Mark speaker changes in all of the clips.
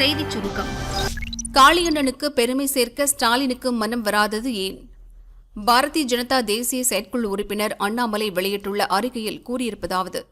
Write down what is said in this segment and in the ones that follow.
Speaker 1: செய்திச் சுருக்கம்.
Speaker 2: காளியண்ணனுக்கு பெருமை சேர்க்க ஸ்டாலினுக்கு மனம் வராதது ஏன்? பாரதிய ஜனதா தேசிய செயற்குழு உறுப்பினர் அண்ணாமலை வெளியிட்டுள்ள அறிக்கையில் கூறியிருப்பதாவது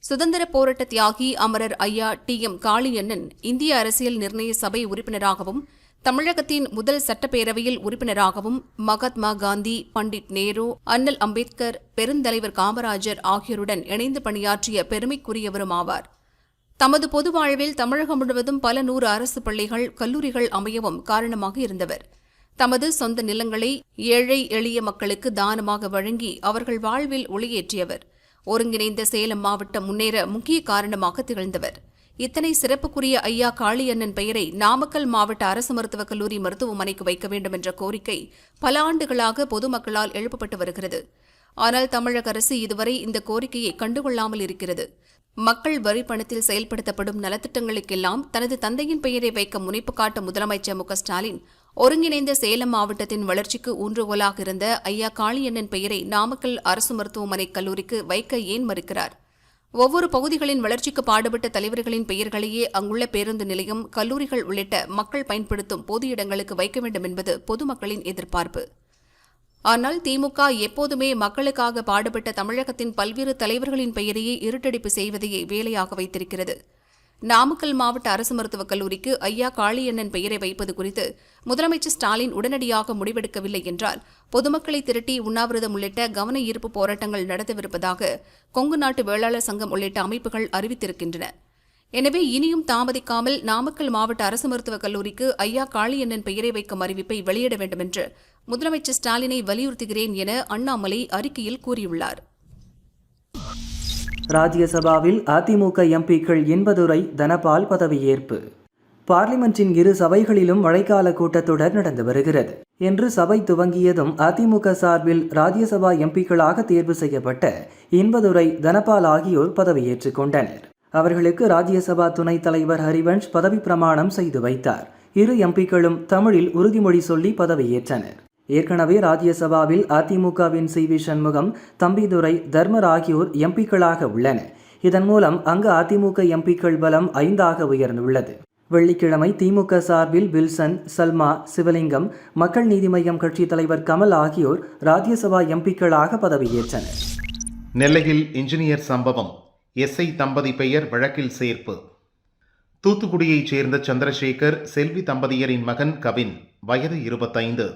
Speaker 2: சுதந்திர போராட்ட தியாகி அமரர் ஐயா டி எம் காளியண்ணன் இந்திய அரசியல் நிர்ணய சபை உறுப்பினராகவும் தமிழகத்தின் முதல் சட்டப்பேரவையில் உறுப்பினராகவும் மகாத்மா காந்தி பண்டிட் நேரு அண்ணல் அம்பேத்கர் பெருந்தலைவர் காமராஜர் ஆகியோருடன் இணைந்து பணியாற்றிய பெருமைக்குரியவரும் ஆவார். தமது பொது வாழ்வில் தமிழகம் முழுவதும் பல நூறு அரசு பள்ளிகள் கல்லூரிகள் அமையவும் காரணமாக இருந்தவர். தமது சொந்த நிலங்களை ஏழை எளிய மக்களுக்கு தானமாக வழங்கி அவர்கள் வாழ்வில் ஒளியேற்றியவர். ஒருங்கிணைந்த சேலம் மாவட்டம் முன்னேற முக்கிய காரணமாக திகழ்ந்தவர். இத்தனை சிறப்புக்குரிய ஐயா காளியண்ணன் பெயரை நாமக்கல் மாவட்ட அரசு மருத்துவக் கல்லூரி மருத்துவமனைக்கு வைக்க வேண்டும் என்ற கோரிக்கை பல ஆண்டுகளாக பொதுமக்களால் எழுப்பப்பட்டு வருகிறது. ஆனால் தமிழக அரசு இதுவரை இந்த கோரிக்கையை கண்டுகொள்ளாமல் இருக்கிறது. மக்கள் வரி பணத்தில் செயல்படுத்தப்படும் நலத்திட்டங்களுக்கெல்லாம் தனது தந்தையின் பெயரை வைக்க முனைப்பு காட்ட முதலமைச்சர் மு ஸ்டாலின் ஒருங்கிணைந்த சேலம் மாவட்டத்தின் வளர்ச்சிக்கு ஊன்றுகோலாக இருந்த ஐயா காளியண்ணன் பெயரை நாமக்கல் அரசு மருத்துவமனை கல்லூரிக்கு வைக்க ஏன் மறுக்கிறார்? ஒவ்வொரு பகுதிகளின் வளர்ச்சிக்கு பாடுபட்ட தலைவர்களின் பெயர்களையே அங்குள்ள பேருந்து நிலையம் கல்லூரிகள் உள்ளிட்ட மக்கள் பயன்படுத்தும் பொது இடங்களுக்கு வைக்க வேண்டும் என்பது பொதுமக்களின் எதிர்பார்ப்பு. ஆனால் திமுக எப்போதுமே மக்களுக்காக பாடுபட்ட தமிழகத்தின் பல்வேறு தலைவர்களின் பெயரையே இருட்டடிப்பு செய்வதையே வேலையாக வைத்திருக்கிறது. நாமக்கல் மாவட்ட அரசு மருத்துவக் கல்லூரிக்கு ஐயா காளியண்ணன் பெயரை வைப்பது குறித்து முதலமைச்சர் ஸ்டாலின் உடனடியாக முடிவெடுக்கவில்லை என்றால் பொதுமக்களை திரட்டி உண்ணாவிரதம் உள்ளிட்ட கவன ஈர்ப்பு போராட்டங்கள் நடத்தவிருப்பதாக கொங்கு நாட்டு வேளாளர் சங்கம் உள்ளிட்ட அமைப்புகள் அறிவித்திருக்கின்றன. எனவே இனியும் தாமதிக்காமல் நாமக்கல் மாவட்ட அரசு மருத்துவக் கல்லூரிக்கு ஐயா காளியண்ணன் பெயரை வைக்கும் அறிவிப்பை வெளியிட வேண்டும் என்று முதலமைச்சர் ஸ்டாலினை வலியுறுத்துகிறேன் என அண்ணாமலை அறிக்கையில் கூறியுள்ளார்.
Speaker 3: ராஜ்யசபாவில் அதிமுக எம்பிக்கள் இன்பதுரை தனபால் பதவியேற்பு. பார்லிமென்ட்டின் இரு சபைகளிலும் மழைக்கால கூட்டத்தொடர் நடந்து வருகிறது. என்று சபை துவங்கியதும் அதிமுக சார்பில் ராஜ்யசபா எம்பிக்களாக தேர்வு செய்யப்பட்ட இன்பதுரை தனபால் ஆகியோர் பதவியேற்றுக் கொண்டனர். அவர்களுக்கு ராஜ்யசபா துணைத் தலைவர் ஹரிவன்ஷ் பதவி பிரமாணம் செய்து வைத்தார். இரு எம்பிக்களும் தமிழில் உறுதிமொழி சொல்லி பதவியேற்றனர். ஏற்கனவே ராஜ்யசபாவில் அதிமுகவின் சி வி சண்முகம் தம்பிதுரை தர்மர் ஆகியோர் எம்பிக்களாக உள்ளனர். இதன் மூலம் அங்கு அதிமுக எம்பிக்கள் பலம் ஐந்தாக உயர்ந்துள்ளது. வெள்ளிக்கிழமை திமுக சார்பில் வில்சன் சல்மா சிவலிங்கம் மக்கள் நீதி மய்யம் கட்சித் தலைவர் கமல் ஆகியோர் ராஜ்யசபா எம்பிக்களாக பதவியேற்றனர்.
Speaker 4: நெல்லையில் இன்ஜினியர் சம்பவம். எஸ்ஐ தம்பதி பெயர் வழக்கில் சேர்ப்பு. தூத்துக்குடியைச் சேர்ந்த சந்திரசேகர் செல்வி தம்பதியரின் மகன் கவின் வயது இருபத்தைந்து.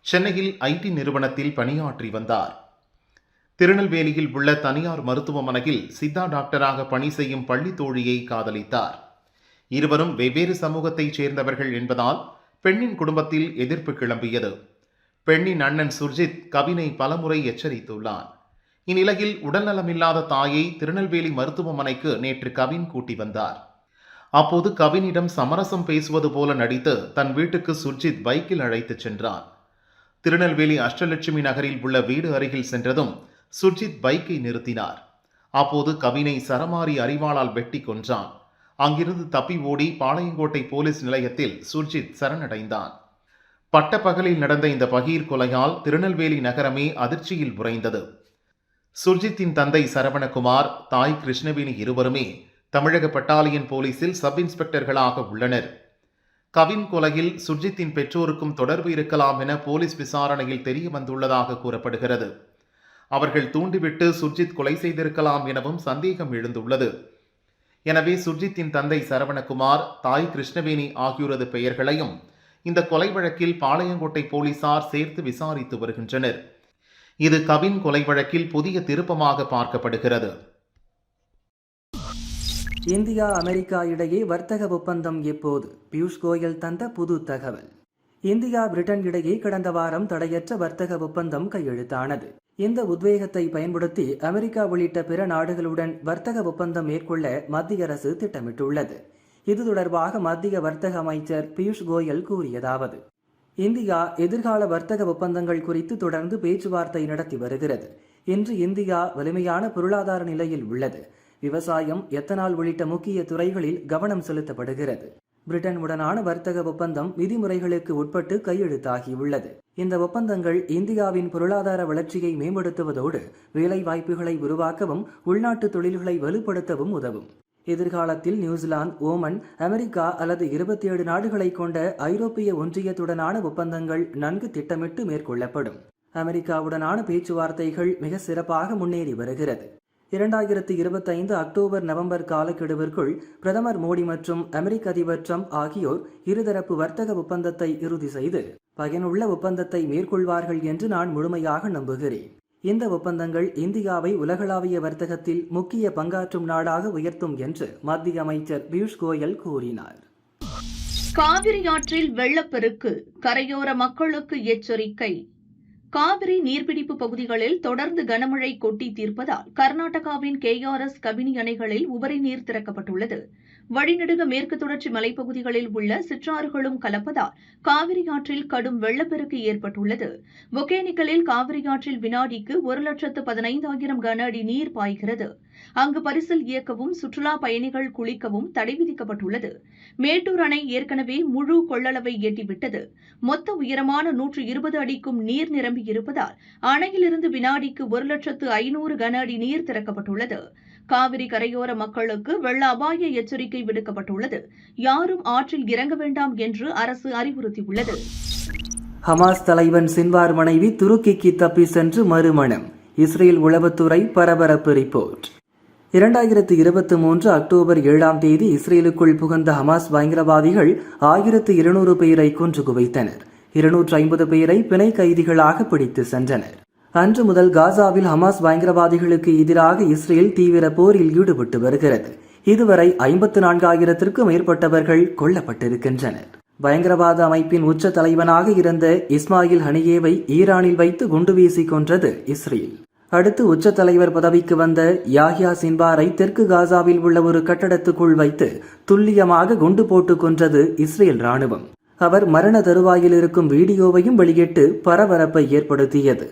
Speaker 4: சென்னையில் ஐடி நிறுவனத்தில் பணியாற்றி வந்தார். திருநெல்வேலியில் உள்ள தனியார் மருத்துவமனையில் சித்தா டாக்டராக பணி செய்யும் பள்ளி தோழியை காதலித்தார். இருவரும் வெவ்வேறு சமூகத்தைச் சேர்ந்தவர்கள் என்பதால் பெண்ணின் குடும்பத்தில் எதிர்ப்பு கிளம்பியது. பெண்ணின் அண்ணன் சுர்ஜித் கவினை பலமுறை எச்சரித்துள்ளான். இந்நிலையில் உடல்நலமில்லாத தாயை திருநெல்வேலி மருத்துவமனைக்கு நேற்று கவின் கூட்டி வந்தார். அப்போது கவினிடம் சமரசம் பேசுவது போல நடித்து தன் வீட்டுக்கு சுர்ஜித் பைக்கில் அழைத்துச் சென்றான் திருநெல்வேலி அஷ்டலட்சுமி நகரில் உள்ள வீடு அருகில் சென்றதும் சுர்ஜித் பைக்கை நிறுத்தினார். அப்போது கவினை சரமாரி அறிவாளால் வெட்டி கொன்றான். அங்கிருந்து தப்பி ஓடி பாளையங்கோட்டை போலீஸ் நிலையத்தில் சுர்ஜித் சரணடைந்தான். பட்டப்பகலில் நடந்த இந்த பகீர் கொலையால் திருநெல்வேலி நகரமே அதிர்ச்சியில் உறைந்தது. சுர்ஜித்தின் தந்தை சரவணகுமார் தாய் கிருஷ்ணவேணி இருவருமே தமிழக பட்டாலியன் போலீசில் சப் இன்ஸ்பெக்டர்களாக உள்ளனர். கவின் கொலையில் சுர்ஜித்தின் பெற்றோருக்கும் தொடர்பு இருக்கலாம் என போலீஸ் விசாரணையில் தெரிய வந்துள்ளதாக கூறப்படுகிறது. அவர்கள் தூண்டிவிட்டு சுர்ஜித் கொலை செய்திருக்கலாம் எனவும் சந்தேகம் எழுந்துள்ளது. எனவே சுர்ஜித்தின் தந்தை சரவணகுமார் தாய் கிருஷ்ணவேணி ஆகியோரது பெயர்களையும் இந்த கொலை வழக்கில் பாளையங்கோட்டை போலீசார் சேர்த்து விசாரித்து வருகின்றனர். இது கவின் கொலை வழக்கில் புதிய திருப்பமாக பார்க்கப்படுகிறது.
Speaker 3: இந்தியா அமெரிக்கா இடையே வர்த்தக ஒப்பந்தம் எப்போது? பியூஷ் கோயல் தந்த புது தகவல். இந்தியா பிரிட்டன் இடையே கடந்த வாரம் தடையற்ற வர்த்தக ஒப்பந்தம் கையெழுத்தானது. இந்த உத்வேகத்தை பயன்படுத்தி அமெரிக்கா உள்ளிட்ட பிற நாடுகளுடன் வர்த்தக ஒப்பந்தம் மேற்கொள்ள மத்திய அரசு திட்டமிட்டுள்ளது. இது தொடர்பாக மத்திய வர்த்தக அமைச்சர் பியூஷ் கோயல் கூறியதாவது இந்தியா எதிர்கால வர்த்தக ஒப்பந்தங்கள் குறித்து தொடர்ந்து பேச்சுவார்த்தை நடத்தி வருகிறது. இன்று இந்தியா வலிமையான பொருளாதார நிலையில் உள்ளது. விவசாயம் எத்தனால் உள்ளிட்ட முக்கிய துறைகளில் கவனம் செலுத்தப்படுகிறது. பிரிட்டன் உடனான வர்த்தக ஒப்பந்தம் விதிமுறைகளுக்கு உட்பட்டு கையெழுத்தாகியுள்ளது இந்த ஒப்பந்தங்கள் இந்தியாவின் பொருளாதார வளர்ச்சியை மேம்படுத்துவதோடு வேலை வாய்ப்புகளை உருவாக்கவும் உள்நாட்டு தொழில்களை வலுப்படுத்தவும் உதவும். எதிர்காலத்தில் நியூசிலாந்து ஓமன் அமெரிக்கா அல்லது இருபத்தி ஏழு நாடுகளை கொண்ட ஐரோப்பிய ஒன்றியத்துடனான ஒப்பந்தங்கள் நன்கு திட்டமிட்டு மேற்கொள்ளப்படும். அமெரிக்காவுடனான பேச்சுவார்த்தைகள் மிக சிறப்பாக முன்னேறி வருகிறது. இரண்டாயிரத்தி இருபத்தைந்து அக்டோபர் நவம்பர் காலக்கெடுவிற்குள் பிரதமர் மோடி மற்றும் அமெரிக்க அதிபர் ட்ரம்ப் ஆகியோர் இருதரப்பு வர்த்தக ஒப்பந்தத்தை இறுதி செய்து பயனுள்ள ஒப்பந்தத்தை மேற்கொள்வார்கள் என்று நான் முழுமையாக நம்புகிறேன். இந்த ஒப்பந்தங்கள் இந்தியாவை உலகளாவிய வர்த்தகத்தில் முக்கிய பங்காற்றும் நாடாக உயர்த்தும் என்று மத்திய அமைச்சர் பியூஷ் கோயல் கூறினார்.
Speaker 1: காவிரி ஆற்றில் வெள்ளப்பெருக்கு கரையோர மக்களுக்கு எச்சரிக்கை. காவிரி நீர்பிடிப்பு பகுதிகளில் தொடர்ந்து கனமழை கொட்டி தீர்ப்பதால் கர்நாடகாவின் கேஆர்எஸ் கபினி அணைகளில் உபரி நீர் திறக்கப்பட்டுள்ளது. வழிநெடுக மேற்கு தொடர்ச்சி மலைப்பகுதிகளில் உள்ள சிற்றாறுகளும் கலப்பதால் காவிரி ஆற்றில் கடும் வெள்ளப்பெருக்கு ஏற்பட்டுள்ளது. ஒகேனிக்கலில் காவிரி ஆற்றில் வினாடிக்கு ஒரு லட்சத்து பதினைந்தாயிரம் கன அடி நீர் பாய்கிறது. அங்கு பரிசல் இயக்கவும் சுற்றுலா பயணிகள் குளிக்கவும் தடை விதிக்கப்பட்டுள்ளது. மேட்டூர் அணை ஏற்கனவே முழு கொள்ளளவை எட்டிவிட்டது. மொத்த உயரமான நூற்று இருபது அடிக்கும் நீர் நிரம்பியிருப்பதால் அணையிலிருந்து வினாடிக்கு ஒரு லட்சத்து ஐநூறு கன அடி நீர் திறக்கப்பட்டுள்ளது. காவிரி கரையோர மக்களுக்கு வெள்ள அபாய எச்சரிக்கை விடுக்கப்பட்டுள்ளது. யாரும் ஆற்றில் இறங்க வேண்டாம் என்று அரசு அறிவுறுத்தியுள்ளது.
Speaker 3: ஹமாஸ் தலைவன் சின்வார் மனைவி துருக்கிக்கு தப்பி சென்று மறுமணம். இஸ்ரேல் உளவுத்துறை பரபரப்பு ரிப்போர்ட். இரண்டாயிரத்து இருபத்தி மூன்று அக்டோபர் ஏழாம் தேதி இஸ்ரேலுக்குள் புகுந்த ஹமாஸ் பயங்கரவாதிகள் ஆயிரத்து இருநூறு பேரை கொன்று குவைத்தனர். இருநூற்று ஐம்பது பேரை பிணை கைதிகளாக பிடித்து சென்றனர். அன்று முதல் காசாவில் ஹமாஸ் பயங்கரவாதிகளுக்கு எதிராக இஸ்ரேல் தீவிர போரில் ஈடுபட்டு வருகிறது. இதுவரை ஐம்பத்து நான்காயிரத்திற்கும் மேற்பட்டவர்கள் கொல்லப்பட்டிருக்கின்றனர். பயங்கரவாத அமைப்பின் உச்ச தலைவனாக இருந்த இஸ்மாயில் ஹனியேவை ஈரானில் வைத்து குண்டு வீசி கொன்றது இஸ்ரேல். அடுத்து உச்ச தலைவர் பதவிக்கு வந்த யாஹ்யா சின்பாரை தெற்கு காசாவில் உள்ள ஒரு கட்டடத்துக்குள் வைத்து துல்லியமாக குண்டு போட்டு கொன்றது இஸ்ரேல் ராணுவம் அவர் மரண தருவாயில் இருக்கும் வீடியோவையும் வெளியிட்டு பரபரப்பை ஏற்படுத்தியது.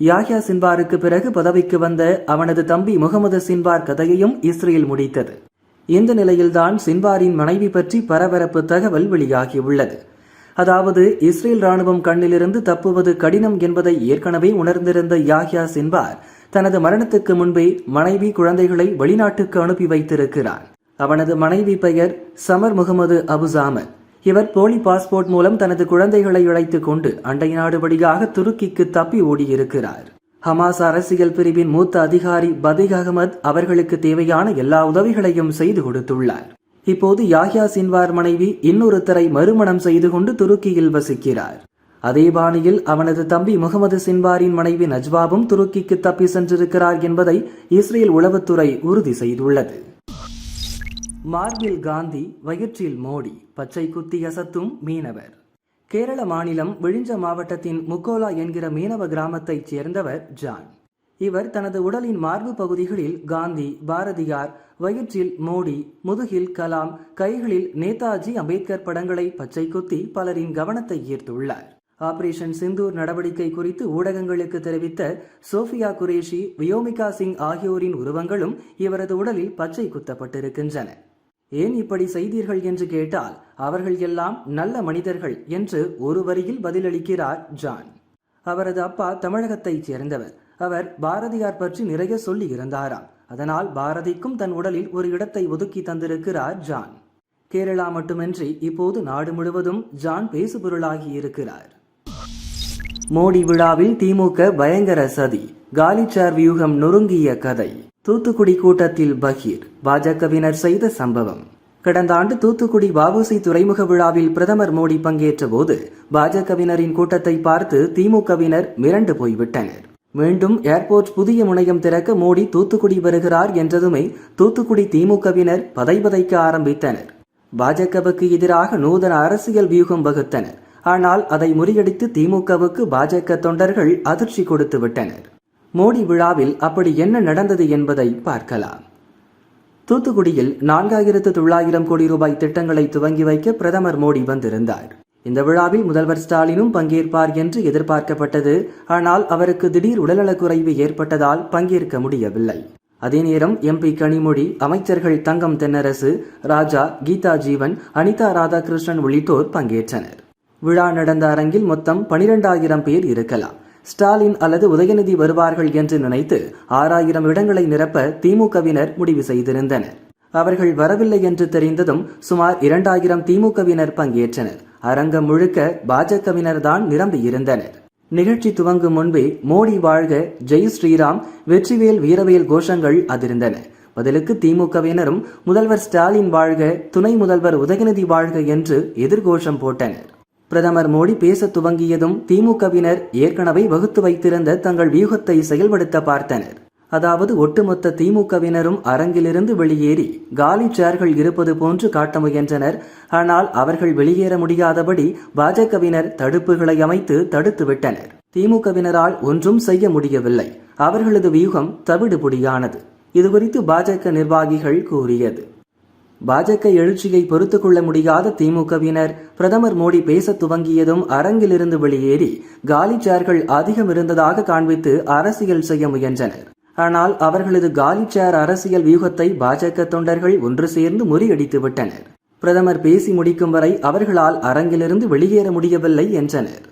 Speaker 3: யாஹ்யா சின்பாருக்கு பிறகு பதவிக்கு வந்த அவனது தம்பி முகமது சின்பார் கதையையும் இஸ்ரேல் முடித்தது. இந்த நிலையில்தான் சின்பாரின் மனைவி பற்றி பரபரப்பு தகவல் வெளியாகியுள்ளது. அதாவது இஸ்ரேல் ராணுவம் கண்ணிலிருந்து தப்புவது கடினம் என்பதை ஏற்கனவே உணர்ந்திருந்த யாஹ்யா சின்பார் தனது மரணத்துக்கு முன்பே மனைவி குழந்தைகளை வெளிநாட்டுக்கு அனுப்பி வைத்திருக்கிறார். அவனது மனைவி பெயர் சமர் முகமது அபுசாமத் இவர் போலி பாஸ்போர்ட் மூலம் தனது குழந்தைகளை இழைத்துக் கொண்டு அண்டை நாடு வழியாக துருக்கிக்கு தப்பி ஓடியிருக்கிறார். ஹமாஸ் அரசியல் பிரிவின் மூத்த அதிகாரி பதீக் அகமது அவர்களுக்கு தேவையான எல்லா உதவிகளையும் செய்து கொடுத்துள்ளார். இப்போது யாஹ்யா சின்வார் மனைவி இன்னொருத்தரை மறுமணம் செய்து கொண்டு துருக்கியில் வசிக்கிறார். அதே பாணியில் அவனது தம்பி முகமது சின்வாரின் மனைவி நஜ்வாபும் துருக்கிக்கு தப்பி சென்றிருக்கிறார் என்பதை இஸ்ரேல் உளவுத்துறை உறுதி செய்துள்ளது. மார்பில் காந்தி வயிற்றில் மோடி பச்சை குத்தி அசத்தும் மீனவர். கேரள மாநிலம் விழிஞ்ச மாவட்டத்தின் முக்கோலா என்கிற மீனவ கிராமத்தைச் சேர்ந்தவர் ஜான். இவர் தனது உடலின் மார்பு பகுதிகளில் காந்தி பாரதியார் வயிற்றில் மோடி முதுகில் கலாம் கைகளில் நேதாஜி அம்பேத்கர் படங்களை பச்சை குத்தி பலரின் கவனத்தை ஈர்த்துள்ளார். ஆபரேஷன் சிந்தூர் நடவடிக்கை குறித்து ஊடகங்களுக்கு தெரிவித்த சோஃபியா குரேஷி வியோமிகா சிங் ஆகியோரின் உருவங்களும் இவரது உடலில் பச்சை குத்தப்பட்டிருக்கின்றன. ஏன் இப்படி செய்தீர்கள்? என்று கேட்டால் அவர்கள் எல்லாம் நல்ல மனிதர்கள் என்று ஒரு வரியில் பதிலளிக்கிறார் ஜான். அவரது அப்பா தமிழகத்தைச் சேர்ந்தவர். அவர் பாரதியார் பற்றி நிறைய சொல்லி இருந்தாராம் அதனால் பாரதிக்கும் தன் உடலில் ஒரு இடத்தை ஒதுக்கி தந்திருக்கிறார் ஜான். கேரளா மட்டுமின்றி இப்போது நாடு முழுவதும் ஜான் பேசுபொருளாகி இருக்கிறார். மோடி விழாவில் திமுக பயங்கர சதி காலிச்சார் வியூகம் நொறுங்கிய கதை. தூத்துக்குடி கூட்டத்தில் பகீர் பாஜகவினர் செய்த சம்பவம். கடந்த ஆண்டு தூத்துக்குடி வஉசி துறைமுக விழாவில் பிரதமர் மோடி பங்கேற்ற போது பாஜகவினரின் கூட்டத்தை பார்த்து திமுகவினர் மிரண்டு போய்விட்டனர். மீண்டும் ஏர்போர்ட் புதிய முனையம் திறக்க மோடி தூத்துக்குடி வருகிறார் என்றதுமே தூத்துக்குடி திமுகவினர் பதைபதைக்க ஆரம்பித்தனர். பாஜகவுக்கு எதிராக நூதன அரசியல் வியூகம் வகுத்தனர். ஆனால் அதை முறியடித்து திமுகவுக்கு பாஜக தொண்டர்கள் அதிர்ச்சி கொடுத்து விட்டனர். மோடி விழாவில் அப்படி என்ன நடந்தது என்பதை பார்க்கலாம். தூத்துக்குடியில் நான்காயிரத்து தொள்ளாயிரம் கோடி ரூபாய் திட்டங்களை துவங்கி வைக்க பிரதமர் மோடி வந்திருந்தார். இந்த விழாவில் முதல்வர் ஸ்டாலினும் பங்கேற்பார் என்று எதிர்பார்க்கப்பட்டது. ஆனால் அவருக்கு திடீர் உடல்நலக்குறைவு ஏற்பட்டதால் பங்கேற்க முடியவில்லை. அதே நேரம் எம்பி கனிமொழி அமைச்சர்கள் தங்கம் தென்னரசு ராஜா கீதா ஜீவன் அனிதா ராதாகிருஷ்ணன் உள்ளிட்டோர் பங்கேற்றனர். விழா நடந்த அரங்கில் மொத்தம் பனிரெண்டாயிரம் பேர் இருக்கலாம். ஸ்டாலின் அல்லது உதயநிதி வருவார்கள் என்று நினைத்து ஆறாயிரம் இடங்களை நிரப்ப திமுகவினர் முடிவு செய்திருந்தனர். அவர்கள் வரவில்லை என்று தெரிந்ததும் சுமார் இரண்டாயிரம் திமுகவினர் பங்கேற்றனர். அரங்கம் முழுக்க பாஜகவினர் தான் நிரம்பியிருந்தனர். நிகழ்ச்சி துவங்கும் முன்பே மோடி வாழ்க ஜெய் ஸ்ரீராம் வெற்றிவேல் வீரவேல் கோஷங்கள் அதிர்ந்தன. பதிலுக்கு திமுகவினரும் முதல்வர் ஸ்டாலின் வாழ்க துணை முதல்வர் உதயநிதி வாழ்க என்று எதிர்கோஷம் போட்டனர். பிரதமர் மோடி பேச துவங்கியதும் திமுகவினர் ஏற்கனவே வகுத்து வைத்திருந்த தங்கள் வியூகத்தை செயல்படுத்த பார்த்தனர். அதாவது ஒட்டுமொத்த திமுகவினரும் அரங்கிலிருந்து வெளியேறி காலி சேர்கள் இருப்பது போன்று காட்ட முயன்றனர். ஆனால் அவர்கள் வெளியேற முடியாதபடி பாஜகவினர் தடுப்புகளை அமைத்து தடுத்துவிட்டனர் திமுகவினரால் ஒன்றும் செய்ய முடியவில்லை. அவர்களது வியூகம் தவிடுபொடியானது. இதுகுறித்து பாஜக நிர்வாகிகள் கூறியது. பாஜக எழுச்சியை பொறுத்து கொள்ள முடியாத திமுகவினர் பிரதமர் மோடி பேச துவங்கியதும் அரங்கிலிருந்து வெளியேறி காலி சேர்கள் அதிகம் இருந்ததாக காண்பித்து அரசியல் செய்ய முயன்றனர். ஆனால் அவர்களது காலி சேர் அரசியல் வியூகத்தை பாஜக தொண்டர்கள் ஒன்று சேர்ந்து முறியடித்து விட்டனர். பிரதமர் பேசி முடிக்கும் வரை அவர்களால் அரங்கிலிருந்து வெளியேற முடியவில்லை என்றனர்.